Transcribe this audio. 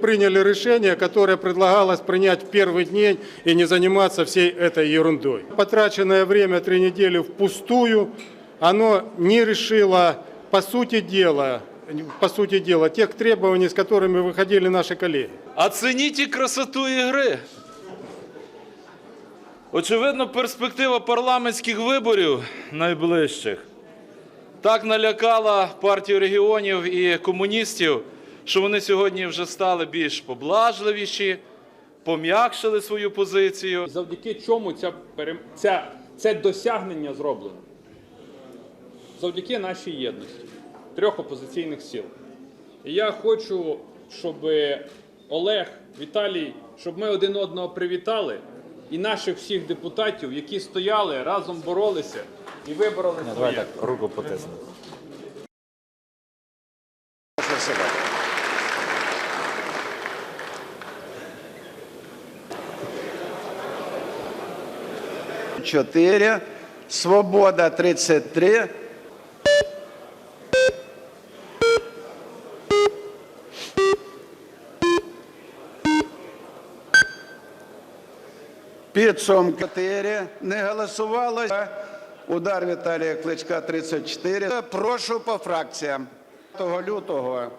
Приняли решение, которое предлагалось принять в первый день и не заниматься всей этой ерундой. Потраченное время три недели впустую, оно не решило, по сути дела, по сути дела, тех требований, с которыми выходили наши коллеги. Оцініть і красоту ігри. Очевидно, перспектива парламентських виборів найближчих так налякала партію регіонів і комуністів, що вони сьогодні вже стали більш поблажливіші, пом'якшили свою позицію. Завдяки чому ця, ця, це досягнення зроблено? Завдяки нашій єдності трьох опозиційних сил. І я хочу, щоб Олег, Віталій, щоб ми один одного привітали і наших всіх депутатів, які стояли, разом боролися і вибороли. своє. Давай так, руку потисну. 4, Свобода 33. Підсумки 4. Не голосувалося. Удар Віталія Кличка 34. Прошу по фракціям. 5 лютого.